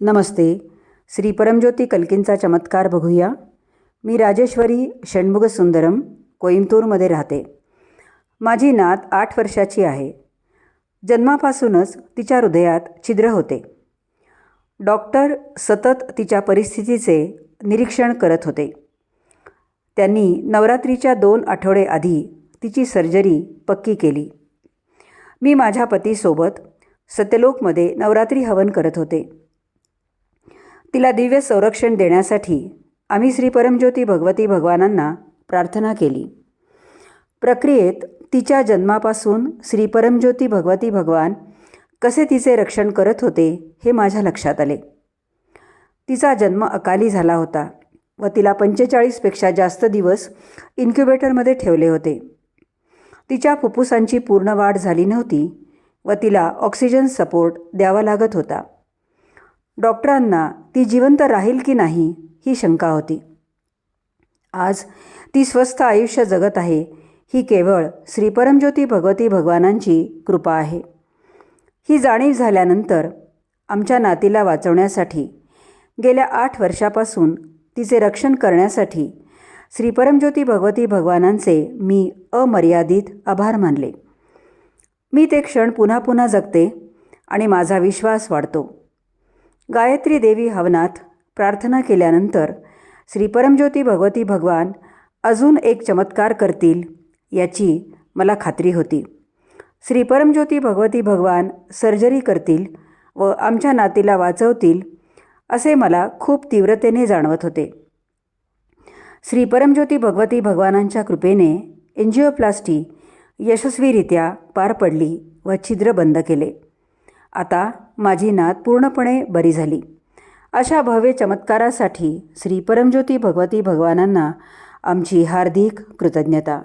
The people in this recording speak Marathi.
नमस्ते. श्री परमज्योती कल्कींचा चमत्कार बघूया. मी राजेश्वरी षण्मुग सुंदरम राहते. माझी नात आठ वर्षाची आहे. जन्मापासूनच तिच्या हृदयात छिद्र होते. डॉक्टर सतत तिच्या परिस्थितीचे निरीक्षण करत होते. त्यांनी नवरात्रीच्या दोन आठवडे आधी तिची सर्जरी पक्की केली. मी माझ्या पतीसोबत सत्यलोकमध्ये नवरात्री हवन करत होते. तिला दिव्य संरक्षण देण्यासाठी आम्ही श्री परमज्योती भगवती भगवानांना प्रार्थना केली. प्रक्रियेत तिच्या जन्मापासून श्री परमज्योती भगवती भगवान कसे तिचे रक्षण करत होते हे माझ्या लक्षात आले. तिचा जन्म अकाली झाला होता व तिला पंचेचाळीसपेक्षा जास्त दिवस इन्क्युबेटरमध्ये ठेवले होते. तिच्या फुफ्फुसांची पूर्ण वाढ झाली नव्हती व तिला ऑक्सिजन सपोर्ट द्यावा लागत होता. डॉक्टरांना ती जिवंत राहील की नाही ही शंका होती. आज ती स्वस्थ आयुष्य जगत आहे ही केवळ श्रीपरमज्योती भगवती भगवानांची कृपा आहे. ही जाणीव झाल्यानंतर आमच्या नातीला वाचवण्यासाठी गेल्या आठ वर्षापासून तिचे रक्षण करण्यासाठी श्रीपरमज्योती भगवती भगवानांचे मी अमर्यादित आभार मानले. मी ते क्षण पुन्हा पुन्हा जगते आणि माझा विश्वास वाढतो. गायत्री देवी हवनात प्रार्थना केल्यानंतर श्री परमज्योती भगवती भगवान अजून एक चमत्कार करतील याची मला खात्री होती. श्री परमज्योती भगवती भगवान सर्जरी करतील व आमच्या नातीला वाचवतील असे मला खूप तीव्रतेने जाणवत होते. श्री परमज्योती भगवती भगवानांच्या कृपेने एन्जिओप्लास्टी यशस्वीरित्या पार पडली व छिद्र बंद केले. आता माझी नात पूर्णपणे बरी झाली. अशा भव्य चमत्कारासाठी श्री परमज्योती भगवती भगवानांना आमची हार्दिक कृतज्ञता.